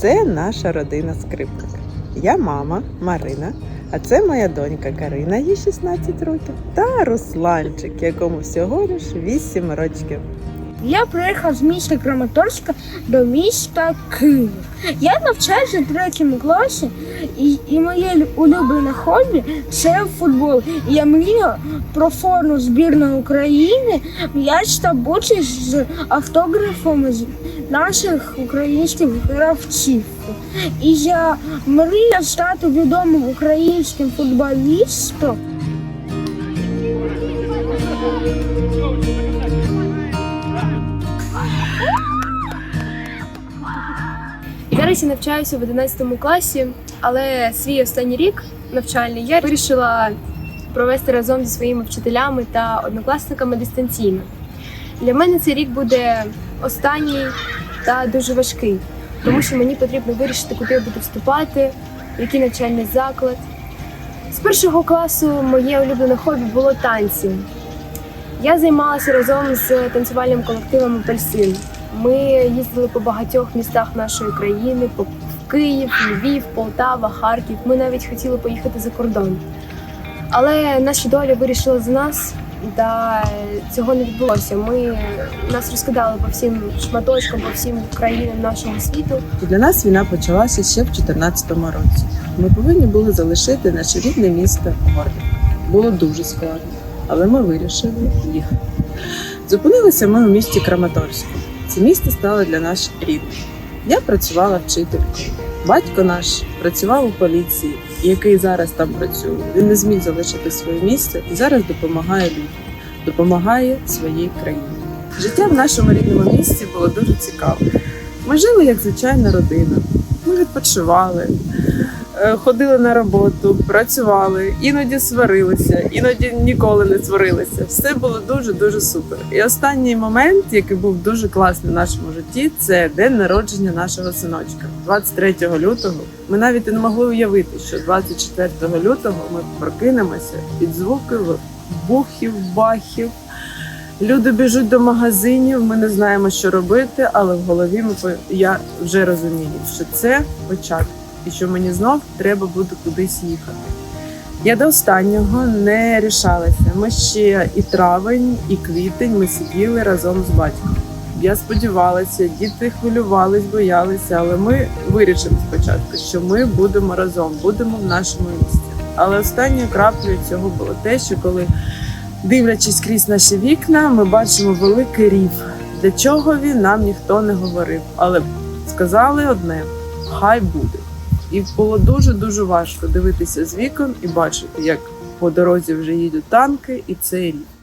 Це наша родина скрипник. Я мама Марина, а це моя донька Карина, їй 16 років, та Русланчик, якому всього лиш 8 років. Я приїхав з міста Краматорська до міста Київ. Я навчаюся в третьому класі, і, і моє улюблене хобі це футбол. І я мрію про форму збірної України, м'яч та бути з автографами наших українських гравців. І я мрію стати відомим українським футболістом. Зараз я навчаюся в 11 класі, але свій останній рік навчальний я вирішила провести разом зі своїми вчителями та однокласниками дистанційно. Для мене цей рік буде останній та дуже важкий, тому що мені потрібно вирішити, куди я буду вступати, в який навчальний заклад. З першого класу моє улюблене хобі було танці. Я займалася разом з танцювальним колективом Апельсин. Ми їздили по багатьох містах нашої країни, по Київ, Львів, Полтава, Харків. Ми навіть хотіли поїхати за кордон. Але наша доля вирішила за нас, та цього не відбулося. Ми нас розкидали по всім шматочкам, по всім країнам нашого світу. Для нас війна почалася ще в 2014 році. Ми повинні були залишити наше рідне місто Горлів. Було дуже складно, але ми вирішили їхати. Зупинилися ми у місті Краматорську. Це місто стало для нас рідним. Я працювала вчителькою. Батько наш працював у поліції, який зараз там працює. Він не зміг залишити своє місце і зараз допомагає людям, допомагає своїй країні. Життя в нашому рідному місті було дуже цікаве. Ми жили як звичайна родина. Ми відпочивали, ходили на роботу, працювали, іноді сварилися, іноді ніколи не сварилися. Все було дуже дуже супер. І останній момент, який був дуже класний в нашому житті, це день народження нашого синочка. 23 лютого. Ми навіть і не могли уявити, що 24 лютого ми прокинемося під звуки бухів, бахів. Люди біжуть до магазинів, ми не знаємо, що робити, але в голові ми я вже розумію, що це початок, і що мені знов треба буде кудись їхати. Я до останнього не рішалася. Ми ще і травень, і квітень ми сиділи разом з батьком. Я сподівалася, діти хвилювались, боялися, але ми вирішили спочатку, що ми будемо разом, будемо в нашому місті. Але останньою краплею цього було те, що коли Дивлячись крізь наші вікна, ми бачимо великий рів. Для чого він нам ніхто не говорив, але сказали одне: хай буде. І було дуже дуже важко дивитися з вікон і бачити, як по дорозі вже їдуть танки, і цей рів.